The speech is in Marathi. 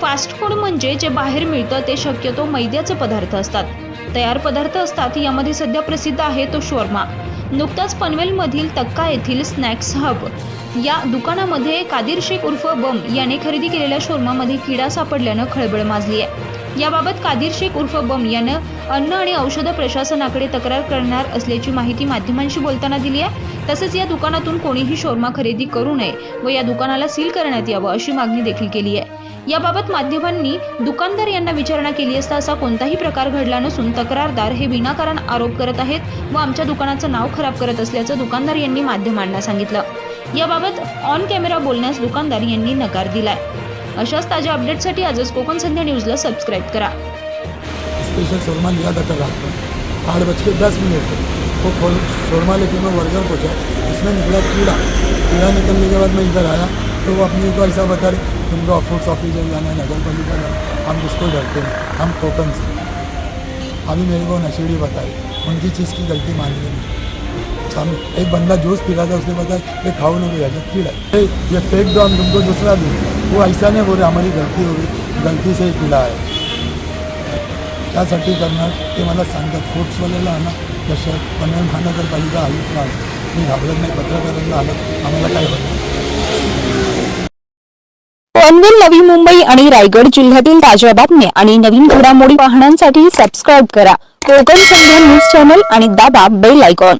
फास्ट फूड म्हणजे जे बाहेर मिळतं ते शक्यतो मैद्याचे पदार्थ असतात. तयार पदार्थ असतात यामध्ये सध्या प्रसिद्ध आहे तो शोरमा. नुकताच पनवेलमधील तक्का येथील स्नॅक्स हब. या दुकानामध्ये कादिर शेख उर्फ बम याने खरेदी केलेल्या शोरमामध्ये किडा सापडल्यानं खळबळ माजली आहे याबाबत कादिर शेख उर्फ बम यानं अन्न आणि औषध प्रशासनाकडे तक्रार करणार असल्याची माहिती माध्यमांशी बोलताना दिली आहे. तसेच या दुकानातून कोणीही शोरमा खरेदी करू नये व या दुकानाला सील करण्यात यावं अशी मागणी देखील केली आहे. याबाबत माध्यमांनी दुकानदार यांना विचारणा केली असता असा कोणताही प्रकार घडला नसून तक्रारदार हे विनाकारण आरोप करत आहेत व आमच्या दुकानाचं नाव खराब करत असल्याचं दुकानदार यांनी माध्यमांना सांगितलं. याबाबत ऑन कॅमेरा बोलण्यास दुकानदार यांनी नकार दिलाय. अशाच ताज्या अपडेटसाठी आजच कोकण संध्या न्यूजला सबस्क्राईब करा. स्पेशल शोरमा लिया था कल रात को? आठ बज के दस मिनट. पे वो खोल शोरमा लेके मैं वर्कर पहुँचा. इसमें निकला कीड़ा कीड़ा निकलने के बाद मैं इधर आया तो वो अपने को ऐसा बता रहे तुमको फूड्स ऑफिस जाना है नगर पालिका जाना हम किसको डरते हैं हम कोकन से अभी मेरे को नशेड़ी बताई उनकी चीज़ की गलती मान ली नहीं. हम एक बंदा जूस पी रहा था उसने बताया ये खाओ ना भैया जब कीड़ा है। ये फेंक दो हम तुमको दूसरा दूंगा वो ऐसा नहीं बोले हमारी गलती हो गई गलती से ही कीड़ा है त्यासाठी करणार ते मला सांगतात. फूड्सवाल्याला आणा तसं पनवेल महानगरपालिका आयुक्तला मी घाबरत नाही पत्रकारांना आलं आम्हाला काय होतं पनवेल नवी मुंबई आणि रायगड जिल्ह्यातील ताज्या बातम्या आणि नवीन घडामोडी पाहण्यासाठी सबस्क्राईब करा. कोकण संध्या न्यूज चॅनल आणि दाबा बेल आयकॉन